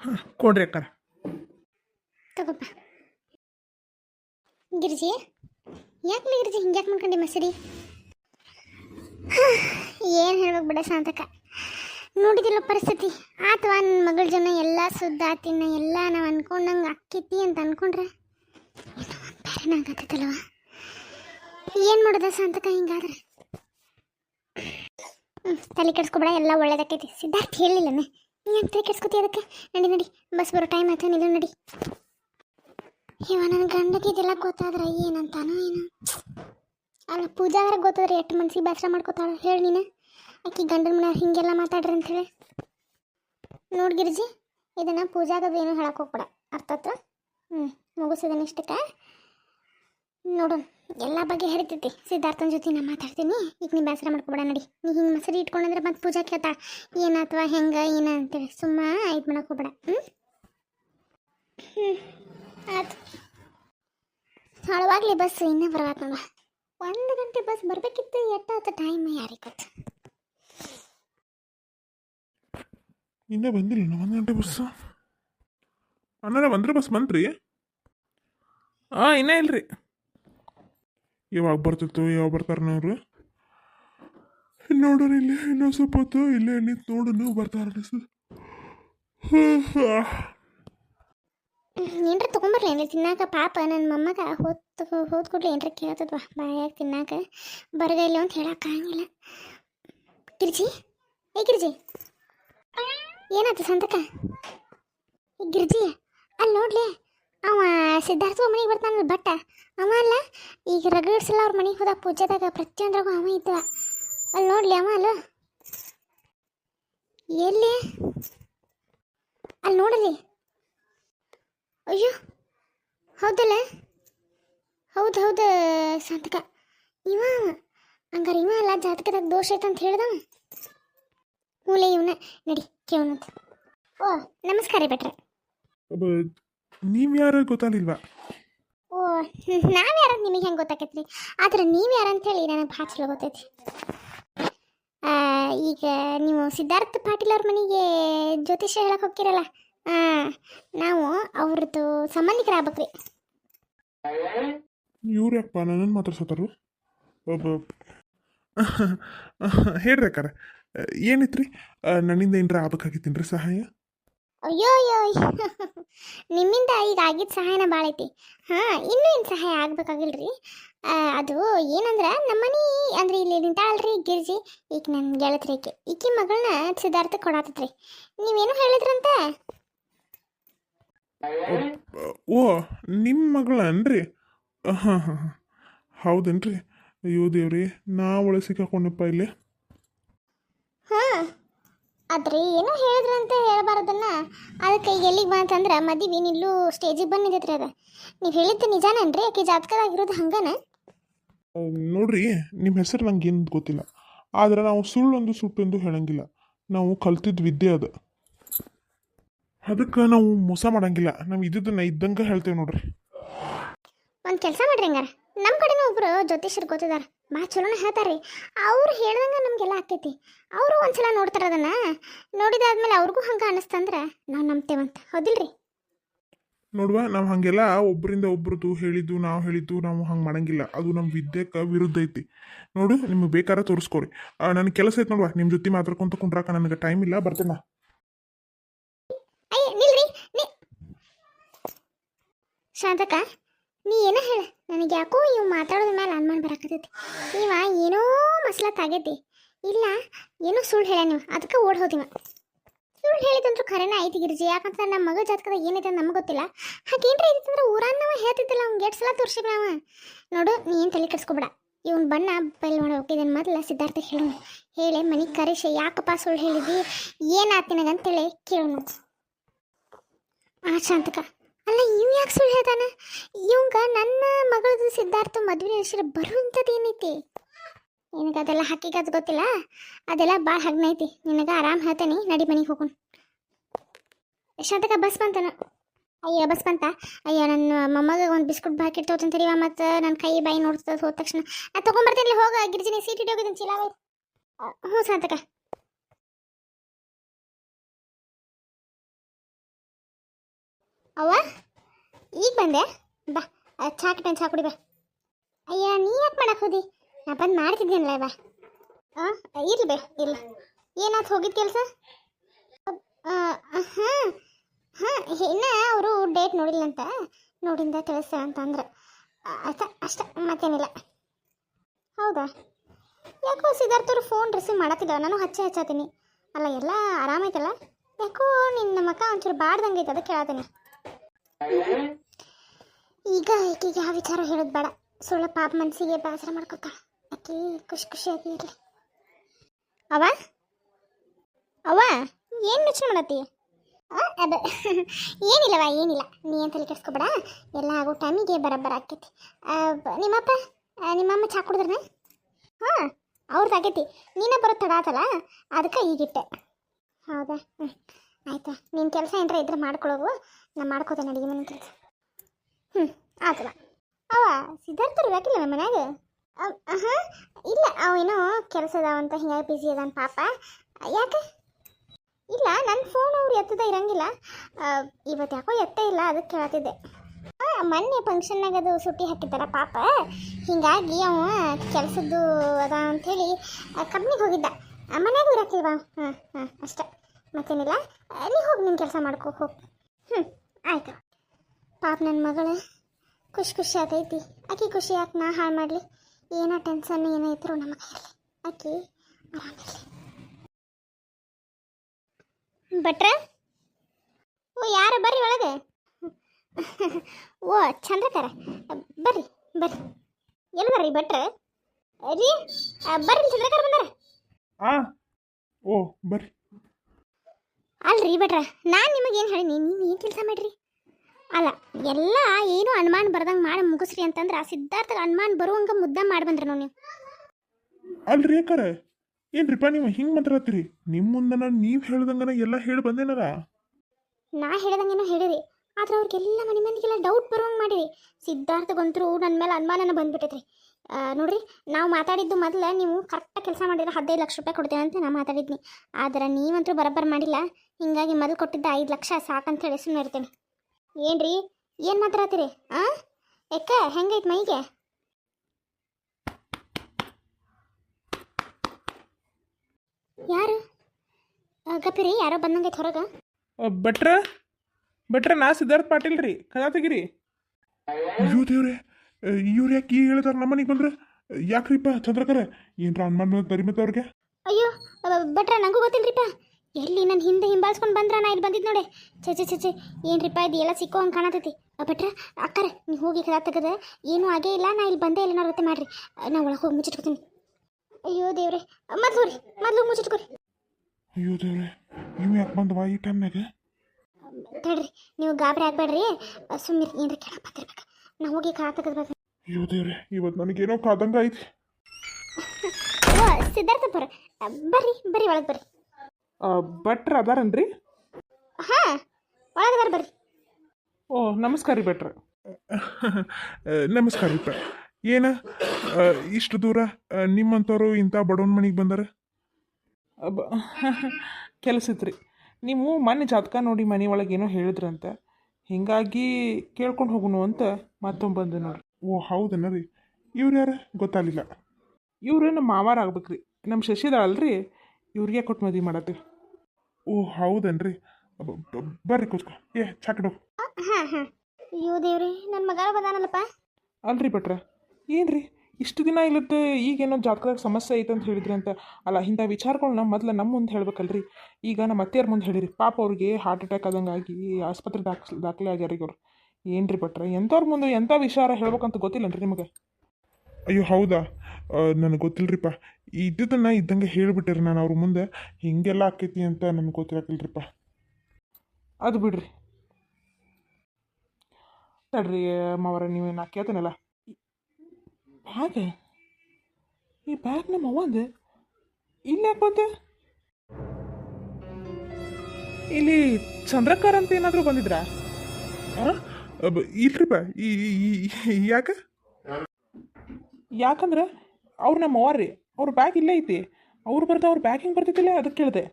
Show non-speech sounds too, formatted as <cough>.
ಹಾಂ, ಕೊಡ್ರಿ ಅಕ್ಕಾರ ತಗೋಪ್ಪ. ಗಿರ್ಜಿ, ಯಾಕೆ ಗಿರ್ಜಿ, ಹಿಂಗ್ಯಾಕೆ ಮಾಡ್ಕೊಂಡಿ ಮಸರಿ ಏನು ಹೇಳ್ಬೇಕು ಬಿಡ ಸಾಂತಕ ನೋಡಿದಿಲ್ಲ ಪರಿಸ್ಥಿತಿ. ಆತವಾ ನನ್ನ ಮಗಳ ಜನ ಎಲ್ಲ ಸುದ್ದ ಆತಿನ ಎಲ್ಲ ನಾವು ಅನ್ಕೊಂಡಂಗೆ ಅಕ್ಕಿತಿ ಅಂತ ಅನ್ಕೊಂಡ್ರೆ ಬೇರೆನ ಏನು ಮಾಡೋದ ಸಾಂತಕ ಹಿಂಗಾದ್ರೆ? ತಲೆ ಕೆಡ್ಸ್ಕೊಬೇಡ, ಎಲ್ಲ ಒಳ್ಳೇದಕ್ಕೈತಿ ಸಿದ್ಧಾರ್ಥ ಹೇಳಿಲ್ಲನೆ ನೀನು ತಲೆ ಅದಕ್ಕೆ? ನಡಿ ನಡಿ. ಬಸ್ ಬರೋ ಟೈಮ್ ಆಯ್ತು, ನಿಲ್ಲು, ನಡಿ. ಇವ ನನ್ನ ಗಂಡಗೆ ಇದೆಲ್ಲ ಗೊತ್ತಾದ್ರೆ ಏನಂತಾನು ಏನು. ಅಲ್ಲ ಪೂಜಾರ ಗೊತ್ತಾದ್ರೆ ಎಷ್ಟು ಮನ್ಸಿಗೆ ಬೇಸರ ಮಾಡ್ಕೋತಾಳೆ ಹೇಳಿ ನೀನು. ಆಕಿ ಗಂಡನ ಮನೆ ಹಿಂಗೆಲ್ಲ ಮಾತಾಡ್ರಿ ಅಂತ ಹೇಳಿ. ನೋಡ್ ಗಿರಿಜಿ, ಇದನ್ನ ಏನು ಹೇಳಕ್ ಹೋಗ್ಬೇಡ. ಅರ್ಥ ಆಯ್ತು ಹ್ಞೂ ಮುಗಿಸಿದನ ಇಷ್ಟಕ್ಕೆ ನೋಡು ಎಲ್ಲ ಬಗ್ಗೆ ಹರಿತೈತಿ. ಸಿದ್ಧಾರ್ಥನ ಜೊತೆ ನಾ ಮಾತಾಡ್ತೀನಿ. ಈಗ ನೀ ಬೇಸರ ಮಾಡ್ಕೊಬೇಡ ನಡಿ. ನೀ ಹಿಂಗೆ ಮಸರಿ ಇಟ್ಕೊಂಡ್ರೆ ಮತ್ತೆ ಪೂಜಾ ಏನು ಅಥವಾ ಹೆಂಗೆ, ಏನ ಅಂತೇಳಿ ಸುಮ್ಮ ಇದು ಮಾಡಕ್ಕೆ ಹೋಗ್ಬೇಡ. ಹ್ಞೂ ಹ್ಞೂ ಆಯ್ತು ಬಸ್ ಇನ್ನೂ ಬರ್ಬೇಕು ನೋಡ ಒಂದು ಗಂಟೆ ಬಸ್ ಬರಬೇಕಿತ್ತು, ಎಟ್ಟಾತ ಟೈಮ್ ಯಾರಿಗೆ ಗೊತ್ತು? ಇನ್ನೂ ಬಂದಿಲ್ಲ ಒಂದು ಗಂಟೆ ಬಸ್ಸು. ಅಣ್ಣ ಬಂದ್ರೆ ಬಸ್ ಬಂದ್ರಿ ಹಾಂ ಇನ್ನೂ ಇಲ್ರಿ. ಯಾವಾಗ ಬರ್ತಿತ್ತು ಯಾವಾಗ ಬರ್ತಾರನವ್ರು ನೋಡೋಣ ಇಲ್ಲೇ ಇನ್ನೊಂದು ಸ್ವಲ್ಪ ಹೊತ್ತು ಇಲ್ಲೇ ನಿಂತು ನೋಡೋಣ ಬರ್ತಾರ ಅನಿಸ್ತದೆ ಏನ್ರ ತೊಗೊಂಬರ್ಲಿ, ಏನ್ರಿ ತಿನ್ನಾಕ? ಪಾಪ ನನ್ನ ಮೊಮ್ಮಗ ಹೊತ್ತು, ಹೋದ ಕೂಡಲೇ ಏನ್ರ ಕೇಳ್ತದ್ವ, ಬಾಯಾಗ ತಿನ್ನಾಕ? ಬರಗೈಲ್ಲ ಅಂತ ಹೇಳಕ್ಕಾಗಿಲ್ಲ ಗಿರ್ಜಿ, ಏ ಗಿರ್ಜಿ ಏನಾಯ್ತು ಸಂತಕ? ಗಿರ್ಜಿ ಅಲ್ಲಿ ನೋಡ್ಲಿ, ಅವ ಸಿದ್ಧಾರ್ಥ ಮನೆಗೆ ಬರ್ತಾನಲ್ಲ ಬಟ್ಟ, ಅವ ಈಗ ರಗಡ್ಸಲ್ಲ ಅವ್ರ ಮನೆಗೆ ಹೋದಾಗ ಪೂಜೆದಾಗ ಪ್ರತಿಯೊಂದ್ರಾಗೂ ಅವ ಇದ್ದ. ಅಲ್ಲಿ ನೋಡ್ಲಿ ಅವ ಅಲ್ಲ ಎಲ್ಲಿ? ಅಲ್ಲಿ ನೋಡಲಿ. ಅಯ್ಯೋ, ಹೌದಲ್ಲ? ಹೌದು ಹೌದು, ಸಂತಕ. ಇವ. ಹಂಗಾರೆ ಇವ ಅಲ್ಲ, ಜಾತಕದಾಗ ದೋಷ ಐತೆ ಅಂತ ಹೇಳ್ದ ಮೂಲೆ ಇವನ. ನಡಿ ಕೇವನಂತ ಓ, ನಮಸ್ಕಾರ ಭಟ್ರೆ ನೀವು ಯಾರು ಗೊತ್ತಾಗಲಿಲ್ವಾ? ಓ ಯಾರಂತ ನಿಮಗೆ ಹೆಂಗೆ ಗೊತ್ತಾಕೈತ್ರಿ? ಆದ್ರೆ ನೀವು ಯಾರಂತೇಳಿ ನನಗೆ ಭಾಳ ಚಲೋ ಗೊತ್ತೈತಿ ಈಗ ನೀವು ಸಿದ್ಧಾರ್ಥ ಪಾಟೀಲ್ ಅವ್ರ ಮನೆಗೆ ಜ್ಯೋತಿಷ್ಯ ಹೇಳಕ್ಕೆ ಹೋಗ್ತೀರಲ್ಲ? ಹಾಂ ನಾವು ಅವ್ರದ್ದು ಸಂಬಂಧಿಕರಾಗ್ಬೇಕ್ರಿ. ಇವ್ರು ಯಾಕಪ್ಪ ನನ್ನನ್ನು ಮಾತಾಡ್ಸೋತಾರು? ಒಬ್ಬ <laughs> ಹೇಳ್ರಿ ಅಕ್ಕಾರ. ಏನಿತ್ರಿ? ರೀ ನನ್ನಿಂದ ಏನರ ಆಗ್ಬೇಕಾಗಿತ್ತೀನಿ ರೀ ಸಹಾಯ? ಅಯ್ಯೋ ಅಯ್ಯೋ ನಿಮ್ಮಿಂದ ಈಗ ಆಗಿದ್ದ ಸಹಾಯನ ಭಾಳ ಐತಿ. ಹಾಂ ಇನ್ನೂ ಏನು ಸಹಾಯ ಆಗ್ಬೇಕಾಗಿಲ್ರಿ? ಅದು ಏನಂದ್ರೆ ನಮ್ಮನೆ ಅಂದ್ರೆ ಇಲ್ಲಿ ನಿಂತಾಳ್ರಿ ಗಿರ್ಜಿ. ಈಗ ನನ್ನ ಗೆಳತ್ರಿ ಈಕೆ. ಈಕಿ ಮಗಳನ್ನ ಸಿದ್ಧಾರ್ಥ ಕೊಡಾತತ್ರಿ. ನೀವೇನು ಹೇಳಿದ್ರಂತ? ಓ ನಿಮ್ಮ ಮಗಳನ್ರಿ? ಹಾಂ ಹಾಂ ಹಾಂ. ಹೌದೇನ್ರಿ? ಅಯ್ಯೋ ದೇವ್ರಿ ನಾ ಒಳಗೆ ಸಿಕ್ಕಾಕೊಂಡಪ್ಪ ಇಲ್ಲಿ. ಹಾಂ ಆದ್ರೆ ಏನೋ ಅಂತ ಹೇಳ್ಬಾರ್ದನ್ನ. ಅದಕ್ಕೆ ಎಲ್ಲಿಗೆ ಬಂತಂದ್ರೆ ಮದುವೆ ನಿಲ್ಲೂ ಸ್ಟೇಜಿಗೆ ಬಂದಿದ್ದೈತ್ರಿ ಅದು. ನೀವು ಹೇಳಿದ್ದು ನಿಜಾನೇನ್ರಿ? ಆಕೆ ಜಾತಕದಾಗಿರೋದು ಹಂಗನ? ನೋಡ್ರಿ ನಿಮ್ಮ ಹೆಸರು ನಂಗೆ ಏನು ಗೊತ್ತಿಲ್ಲ. ಆದ್ರೆ ನಾವು ಸುಳ್ಳೊಂದು ಸುಟ್ಟೊಂದು ಹೇಳಂಗಿಲ್ಲ. ನಾವು ಕಲ್ತಿದ್ದ ವಿದ್ಯೆ ಅದು. ಅದಕ್ಕೆ ನಾವು ಮೋಸ ಮಾಡಂಗಿಲ್ಲ. ನಾವು ಇದ್ದದನ್ನ ಇದ್ದಂಗೆ ಹೇಳ್ತೇವೆ ನೋಡ್ರಿ. ಒಂದು ಕೆಲಸ ಮಾಡ್ರಿ ಹಂಗಾರ. ನಮ್ಮ ಕಡೆನೂ ಒಬ್ರು ಜ್ಯೋತಿಷ್ಯರು ಗೊತ್ತಿದಾರ. ಭಾಳ ಚಲೋನ ಹೇಳ್ತಾರೆ ಅವ್ರು ಹೇಳ್ದಂಗೆ ನಮಗೆಲ್ಲ ಆಕೈತಿ. ಅವರು ಒಂದ್ಸಲ ನೋಡ್ತಾರೆ ಅದನ್ನ. ನೋಡಿದಾದ್ಮೇಲೆ ಅವ್ರಿಗೂ ಹಂಗೆ ಅನ್ನಿಸ್ತಂದ್ರೆ ನಾವು ನಂಬ್ತೇವಂತ ಹೌದಿಲ್ರಿ? ನೋಡುವ ನಾವು ಹಾಗೆಲ್ಲ ಒಬ್ಬರಿಂದ ಒಬ್ರದ್ದು ಹೇಳಿದ್ದು ನಾವು ಹೇಳಿದ್ದು ನಾವು ಹಂಗೆ ಮಾಡಂಗಿಲ್ಲ. ಅದು ನಮ್ಮ ವಿದ್ಯೆಕ್ಕೆ ವಿರುದ್ಧ ಐತಿ. ನೋಡು ನಿಮ್ಗೆ ಬೇಕಾದ್ರೆ ತೋರಿಸ್ಕೊರಿ. ನನ್ನ ಕೆಲಸ ಐತೆ ನೋಡುವ. ನಿಮ್ಮ ಜೊತೆ ಮಾತಾಡ್ಕೊಂತ ಕುಂಡ್ರಾಕ ನನಗೆ ಟೈಮ್ ಇಲ್ಲ ಬರ್ತೇನೆ ನಿಲ್ರಿ ನೀ ಹೇಳು ಏನ ಹೇಳ? ನನಗೆ ಯಾಕೋ ಇವ್ ಮಾತಾಡೋದ್ರ ಮೇಲೆ ಅನುಮಾನ ಬರಾಕತೈತಿ ಇವ ಏನೋ ಮಸ್ಲತ್ ಆಗೈತಿ. ಇಲ್ಲ, ಏನೋ ಸುಳ್ಳು ಹೇಳ ನೀವು ಅದಕ್ಕೆ ಓಡ್ ಹೋದಿವ ಸುಳ್ಳು ಹೇಳಿದಂದ್ರು ಖರೇನ ಐತಿ ಗಿರ್ಜಿ. ಯಾಕಂದ್ರೆ ನಮ್ಮ ಮಗ ಜಾತಕದ ಏನೈತೆ ನಮ್ಗೆ ಗೊತ್ತಿಲ್ಲ. ಹಾಗೇನ್ರ ಐತಿತ್ತಂದ್ರೆ ಊರನ್ನವ ಹೇಳ್ತಿದ್ದಿಲ್ಲ. ಅವ್ನು ಗೇಟ್ ಸಲ ತೋರಿಸಿದ್ನ ಅವ. ನೋಡು, ನೀ ಏನು ತಲೆ ಕೆಡಿಸ್ಕೊಬೇಡ. ಇವನ್ ಬಣ್ಣ ಬಯಲು ಮಾಡೋಕೆ ಇದನ್ನು ಮೊದಲ. ಸಿದ್ಧಾರ್ಥ ಹೇಳೋಣ ಹೇಳಿ ಮನೆಗೆ ಕರೆಸಿ. ಯಾಕಪ್ಪ ಸುಳ್ಳು ಹೇಳಿದಿ? ಏನಾತ್ ನಿನಗಂತೇಳಿ ಕೇಳೋಣ ಆ ಶಾಂತಕ ಅಲ್ಲ ಇವ್ ಯಾಕೆ ಸುಳ್ಳು ಹೇಳ್ತಾನೆ? ಇವಂಗ ನನ್ನ ಮಗಳದು ಸಿದ್ಧಾರ್ಥ ಮದುವೆ ಹೆಸರು ಬರುವಂಥದ್ದು ಏನೈತಿ? ನಿನಗೆ ಅದೆಲ್ಲ ಅದು ಗೊತ್ತಿಲ್ಲ? ಅದೆಲ್ಲ ಭಾಳ ಹಗ್ನ ಐತಿ. ನಿನಗೆ ಆರಾಮ್ ಹೇಳ್ತೇನೆ ನಡಿ ಮನೆಗೆ ಹೋಗೋಣ ಶಾಂತಕ ಬಸ್ ಬಂತನ? ಅಯ್ಯೋ ಬಸ್ ಬಂತ? ಅಯ್ಯೋ ನನ್ನ ಮೊಮ್ಮಗ ಒಂದು ಬಿಸ್ಕುಟ್ ಬಾಕಿ ತೋತಂತೀರಿ ಮತ್ತು ನನ್ನ ಕೈ ಬಾಯಿ ನೋಡ್ತದ ಹೋದ ತಕ್ಷಣ. ನಾ ತೊಗೊಂಬರ್ತೀನಿ ಹೋಗ ಗಿರ್ಜಿನಿ ಸೀಟ್ ಹಿಡಿಯೋಗಿದ್ದೀನಿ ಚೀಲ ಒಯ್ದು. ಆ, ಹ್ಞೂ ಶಾಂತಕ ಅವ್ವ? ಈಗ ಬಂದೆ. ಬಾ ಚಾ ಕಟ್ಟನ್ ಚಾ ಕುಡಿ, ಬಾ. ಅಯ್ಯ, ನೀ ಯಾಕೆ ಮಾಡಕ್ಕೆ ಹೋದಿ? ನಾ ಬಂದು ಮಾಡ್ತಿದ್ದೀನಲ್ಲ ಬಾ. ಹಾಂ ಇರ್ಲಿ ಬೇ ಇಲ್ಲ ಏನಾಯ್ತು ಹೋಗಿದ್ ಕೆಲಸ? ಹಾಂ ಹಾಂ, ಇನ್ನ ಅವರು ಡೇಟ್ ನೋಡಿಲ್ಲ ಅಂತ ನೋಡಿಂದ ತಿಳಿಸ ಅಂತ ಅಂದ್ರೆ. ಅಷ್ಟ ಅಷ್ಟ, ಮತ್ತೇನಿಲ್ಲ. ಹೌದಾ? ಯಾಕೋ ಸಿದ್ಧಾರ್ಥವ್ರು ಫೋನ್ ರಿಸೀವ್ ಮಾಡತ್ತಿಲ್ಲ ನಾನು ಹಚ್ಚೆ ಹಚ್ಚತೀನಿ ಅಲ್ಲ, ಎಲ್ಲ ಆರಾಮೈತಲ್ಲ? ಯಾಕೋ ನಿನ್ನ ಮಕ್ಕ ಒಂಚೂರು ಬಾಡ್ದಂಗೆ ಐತೆ ಅದಕ್ಕೆ ಕೇಳತ್ತೀನಿ. ಈಗ ಈಕೆಗೆ ಯಾವ ವಿಚಾರ ಹೇಳೋದು ಬೇಡ. ಸುಳ್ಳ ಪಾಪ ಮನಸ್ಸಿಗೆ ಬೇಸರ ಮಾಡ್ಕೋಕ ಆಕೆ ಖುಷಿ ಖುಷಿಯಾಗಿ ಇರಲಿ. ಅವ ಅವ ಏನು ಯೋಚನೆ ಮಾಡತ್ತಿ? ಅದು ಏನಿಲ್ಲವ ಏನಿಲ್ಲ. ನೀ ಅಂತ ಕೆಡ್ಸ್ಕೊಬೇಡ. ಎಲ್ಲ ಆಗೋ ಟೈಮಿಗೆ ಬರಬ್ಬರ ಆಕೈತಿ. ನಿಮ್ಮಪ್ಪ ನಿಮ್ಮಮ್ಮ ಚಾ ಕುಡಿದ್ರನ? ಹಾಂ ಅವ್ರದ್ದು ಆಗೈತಿ. ನೀನ ಬರೋ ತಡ ಆತಲ್ಲ, ಅದಕ್ಕೆ ಈಗಿಟ್ಟೆ. ಹೌದಾ? ಹ್ಞೂ ಆಯ್ತಾ. ನಿನ್ನ ಕೆಲಸ ಏನಾರ ಇದ್ರೆ ಮಾಡ್ಕೊಳ್ಳೋವು ನಾ ಮಾಡ್ಕೋತೇನೆ ಅಡುಗೆ ಮನೆ ಕೆಲಸ ಹ್ಞೂ ಆತಲ್ಲ ಅವ ಸಿದ್ಧಾರ್ಥರು ಬೇಕಿಲ್ಲ ನಮ್ಮ ಮನ್ಯಾಗ? ಹಾಂ ಇಲ್ಲ ಅವೇನೋ ಕೆಲಸ ಅದಾವಂತ ಹಿಂಗಾಗಿ ಬಿಸಿ ಅದಾನ ಪಾಪ. ಯಾಕೆ? ಇಲ್ಲ ನನ್ನ ಫೋನ್ ಅವ್ರು ಎತ್ತದ ಇರಂಗಿಲ್ಲ. ಇವತ್ತು ಯಾಕೋ ಎತ್ತೇ ಇಲ್ಲ ಅದಕ್ಕೆ ಕೇಳ್ತಿದ್ದೆ. ಮೊನ್ನೆ ಫಂಕ್ಷನ್ನಾಗ ಅದು ಸುಟ್ಟಿ ಹಾಕಿದ್ದಾರ ಪಾಪ. ಹೀಗಾಗಿ ಅವ ಕೆಲಸದ್ದು ಅದ ಅಂಥೇಳಿ ಕಂಪ್ನಿಗೆ ಹೋಗಿದ್ದ. ಮನೆಯಾಗೂ ಇರಕ್ಕಿಲ್ವಾ ಹಾಂ ಹಾಂ, ಅಷ್ಟೇ. ಮತ್ತೇನಿಲ್ಲ? ನೀ ಹೋಗಿ ನಿನ್ನ ಕೆಲಸ ಮಾಡ್ಕೋ, ಹೋಗಿ. ಹ್ಞೂ ಆಯ್ತು. ಪಾಪ ನನ್ನ ಮಗಳು, ಖುಷಿ ಖುಷಿ ಆಗೈತಿ. ಆಕೆ ಖುಷಿ ಯಾಕೆ ನಾ ಹಾಳು ಮಾಡಲಿ? ಏನೋ ಟೆನ್ಷನ್ ಏನೋ ಇದ್ರು ನಮ್ಮ ಕೈಯಲ್ಲಿ. ಅಕ್ಕಿ ಆರಾಮಿರಲಿ. ಭಟ್ರ? ಓ, ಯಾರ? ಬರ್ರಿ ಒಳಗೆ. ಓ, ಚಂದ್ರಕರ. ಬರ್ರಿ ಬರ್ರಿ. ಎಲ್ಲಿ ಬರ್ರಿ ಭಟ್ರ? ರೀ ಬರ್ರಿ ಚಂದ್ರಕರ ಬಂದಾರ. ಓ, ಬರ್ರಿ. ಅಲ್ರಿ ಭಟ್ರ ನಾನು ನಿಮಗೇನು ಹೇಳಿ ನೀವು ಏನು ಕೆಲಸ ಮಾಡಿರಿ? ಅಲ್ಲ ಎಲ್ಲ ಏನು ಅನುಮಾನ ಬರ್ದಂಗೆ ಮಾಡಿ ಮುಗಿಸ್ರಿ ಅಂತಂದ್ರೆ ಆ ಸಿದ್ಧಾರ್ಥಗೆ ಅನುಮಾನ ಬರುವಂಗೆ ಮುದ್ದ ಮಾಡಿ ಬಂದ್ರಿ ನಾವು ನೀವು. ಅಲ್ರಿ ಯಾಕಾರ ಏನ್ರಿಪ್ಪ ನೀವು ಹಿಂಗೆ ಮಾತಾಡತ್ತೀರಿ? ನಿಮ್ಮ ಮುಂದನ ನೀವು ಹೇಳ್ದಂಗನ ಎಲ್ಲ ಹೇಳಿ ಬಂದೇನಾರ? ನಾ ಹೇಳ್ದಂಗೇನೋ ಹೇಳಿರಿ ಆದ್ರೆ ಅವ್ರಿಗೆಲ್ಲ ಮನೆ ಮಂದಿಗೆಲ್ಲ ಡೌಟ್ ಬರುವಂಗೆ ಮಾಡಿರಿ. ಸಿದ್ಧಾರ್ಥಗಂತರೂ ನನ್ನ ಮೇಲೆ ಅನುಮಾನನ ಬಂದ್ಬಿಟ್ಟೈತ್ರಿ. ನೋಡ್ರಿ, ನಾವು ಮಾತಾಡಿದ್ದು ಮೊದಲು ನೀವು ಕರೆಕ್ಟಾಗಿ ಕೆಲಸ ಮಾಡಿದ್ರೆ ಹದಿನೈದು ಲಕ್ಷ ರೂಪಾಯಿ ಕೊಡ್ತೇನೆ ಅಂತ ನಾ ಮಾತಾಡಿದ್ನಿ. ಆದ್ರೆ ನೀವಂತೂ ಬರಬ್ಬರ್ ಮಾಡಿಲ್ಲ, ಹಿಂಗಾಗಿ ಮೊದಲು ಕೊಟ್ಟಿದ್ದ ಐದು ಲಕ್ಷ ಸಾಕಂತ ಹೇಳಿ ಸುಮ್ಮನೆ ಇರ್ತೀನಿ. ಏನ್ರಿ, ಏನು ಮಾತಾಡತ್ತೀರಿ, ಆ? ಯಾಕೆ ಹೆಂಗೈತೆ ಮೈಗೆ? ಯಾರು? ಗಪ್ಪಿರಿ, ಯಾರೋ ಬಂದಂಗೈತೆ ಹೊರಗೆ? ಭಟ್ರ? ಭಟ್ರ, ನಾ ಸಿದ್ಧಾರ್ಥ ಪಾಟೀಲ್ ರೀ ಕದಾ ತೆಗಿರಿ? ಅಯ್ಯೋ ದೇವ್ರೆ. ಇವ್ರು ಯಾಕೆ ಈಗ ಹೇಳ್ತಾರ ನಮ್ಮ ಮನೆಗೆ ಬಂದ್ರೆ ಯಾಕ್ರಿಪ್ಪ ಚಂದ್ರಕರ? ಏನ್ರ ಅನ್ಮಾನ ಬರಿ ಮತ್ತೆ ಅವ್ರಿಗೆ. ಅಯ್ಯೋ ಬಟ್ರ ನಂಗೂ ಗೊತ್ತಿಲ್ರಿಪ್ಪ ಎಲ್ಲಿ ನನ್ನ ಹಿಂದೆ ಹಿಂಬಾಲಿಸ್ಕೊಂಡು ಬಂದ್ರ ನಾ ಇಲ್ಲಿ ಬಂದಿದ್ದು ನೋಡಿ. ಚೆ ಚೆ ಚೆ ಏನ್ರಿಪ್ಪ ಇದು ಎಲ್ಲ ಸಿಕ್ಕೋ ಹಂಗೆ ಕಾಣತೈತಿ. ಬಟ್ರ ಅಕ್ಕರ ನೀವು ಹೋಗಿ ಕದ ತಗದ. ಏನೂ ಆಗೇ ಇಲ್ಲ ನಾ ಇಲ್ಲಿ ಬಂದೇ ಇಲ್ಲ ನೋಡತ್ತೆ ಮಾಡ್ರಿ. ನಾ ಒಳಗೆ ಹೋಗಿ ಮುಚ್ಚಿಟ್ಕೊತೀನಿ ಅಯ್ಯೋ ದೇವ್ರೆ ಮೊದ್ಲು ರೀ ಮೊದ್ಲು ಮುಚ್ಚಿಟ್ಕೊರಿ ಅಯ್ಯೋ ದೇವ್ರೆ ನೀವು ಯಾಕೆ ಬಂದವ ಈ ಟೈಮ್ನಾಗ ತಡ್ರಿ ನೀವು ಗಾಬರಿ ಆಗ್ಬೇಡ್ರಿ. ಸುಮ್ಮನೆ ಏನ್ರಿ ಕೇಳಪ್ಪ ಬರ್ತಿರ್ಬೇಕು ನಾ ಹೋಗಿ ಕದ ತೆಗೆದು ಬರ್ತೀನಿ. ಅಯ್ಯೋ ದೇವ್ರೆ ಇವತ್ತು ನನಗೇನೋ ಕಾದಂಗ ಐತಿ. ಓ ಸಿದ್ಧಾರ್ಥಪುರ ಅ, ಬರ್ರಿ ಬರ್ರಿ ಒಳಗೆ ಬರ್ರಿ. ಭಟ್ರ ಅದಾರನ್ರಿ? ಹಾಂ ಒಳಗದಾರ ಬರ್ರಿ. ಓ ನಮಸ್ಕಾರ ರೀ ಭಟ್ರ. ನಮಸ್ಕಾರ ರೀ ಏನ ಆ, ಇಷ್ಟು ದೂರ ಆ, ನಿಮ್ಮಂಥವ್ರು ಇಂಥ ಬಡವನ ಮನೆಗೆ ಬಂದಾರ? ಅಬ್ಬ ಕೆಲಸ ಇತ್ರಿ ನೀವು ಮೊನ್ನೆ ಜಾತಕ ನೋಡಿ ಮನೆ ಒಳಗೆ ಏನೋ ಹೇಳಿದ್ರಂತ. ಹಿಂಗಾಗಿ ಕೇಳ್ಕೊಂಡು ಹೋಗುನು ಅಂತ ಮತ್ತೊಮ್ಮೆ ಬಂದೆ ನೋಡ್ರಿ. ಓ ಹೌದನ ರೀ ಇವ್ರು ಯಾರು? ಗೊತ್ತಾಗಲಿಲ್ಲ. ಇವ್ರು ನಮ್ಮ ಮಾವಾರ ಆಗ್ಬೇಕ್ರಿ. ನಮ್ಮ ಶಶಿದಾಳಲ್ರಿ ಇವ್ರಿಗೆ ಕೊಟ್ಟು ಮದುವೆ ಮಾಡತ್ತೆ ಓ ಹೌದನ್ರಿ. ಬರ್ರಿ ಕೂತ್ಕೊ. ಏ ಚಾಕಡು ಹಾಂ ಹಾಂ. ಅಯ್ಯೋ ದೇವ್ರಿ ನನ್ನ ಮಗ ಬದಾನಲ್ಲಪ್ಪ ಅಲ್ರಿ ಭಟ್ರ. ಏನ್ರಿ? ಇಷ್ಟು ದಿನ ಇಲ್ಲದ್ದು ಈಗೇನೋ ಜಾತಕದಾಗ ಸಮಸ್ಯೆ ಐತೆ ಅಂತ ಹೇಳಿದ್ರಿ ಅಂತ. ಅಲ್ಲ ಇಂಥ ವಿಚಾರಗಳನ್ನ ಮೊದಲು ನಮ್ಮ ಮುಂದೆ ಹೇಳ್ಬೇಕಲ್ರಿ. ಈಗ ನಮ್ಮ ಅತ್ತೆಯವ್ರ ಮುಂದೆ ಹೇಳಿರಿ. ಪಾಪ ಅವ್ರಿಗೆ ಹಾರ್ಟ್ ಅಟ್ಯಾಕ್ ಆದಂಗಾಗಿ ಆಸ್ಪತ್ರೆ ದಾಖಲೆ ದಾಖಲೆ ಆಗ್ಯಾರ ಈಗ ಅವ್ರು ರೀ ಭಟ್ರ ಎಂಥವ್ರ ಮುಂದೆ ಎಂಥ ವಿಚಾರ ಹೇಳ್ಬೇಕಂತ ಗೊತ್ತಿಲ್ಲನ್ರಿ ನಿಮಗೆ? ಅಯ್ಯೋ ಹೌದಾ? ನನಗೆ ಗೊತ್ತಿಲ್ಲರಿಪ್ಪ ಇದ್ದದನ್ನ ಇದ್ದಂಗೆ ಹೇಳಿಬಿಟ್ಟಿರಿ ನಾನು ಅವ್ರ ಮುಂದೆ. ಹಿಂಗೆಲ್ಲ ಆಕೈತಿ ಅಂತ ನನಗೆ ಗೊತ್ತಿರಕಿಲ್ರಿಪ್ಪ. ಅದು ಬಿಡ್ರಿ. ತಡ್ರಿ ಮಾವರ ನೀವು ನಾ ಕೇಳ್ತೇನಲ್ಲ? ಬ್ಯಾಗ್ ಈ ಬ್ಯಾಗ್ ನಮ್ಮ ಅವ್ವಂದು ಇಲ್ಲಿ ಬಂದೆ ಇಲ್ಲಿ ಚಂದ್ರಕರ್ ಅಂತ ಏನಾದರೂ ಬಂದಿದ್ರಾ? ಇಲ್ರಿ ಈ ಯಾಕೆ? ಯಾಕಂದ್ರೆ ಅವ್ರು ನಮ್ಮ ಅವ್ವ ರೀ ಅವ್ರ ಬ್ಯಾಗ್ ಇಲ್ಲೇ ಐತಿ. ಅವ್ರು ಬರ್ದ ಅವ್ರ ಬ್ಯಾಗ್ ಹಿಂಗೆ ಬರ್ತೈತಿಲ್ಲ ಅದಕ್ಕೆ ಕೇಳಿದೆ.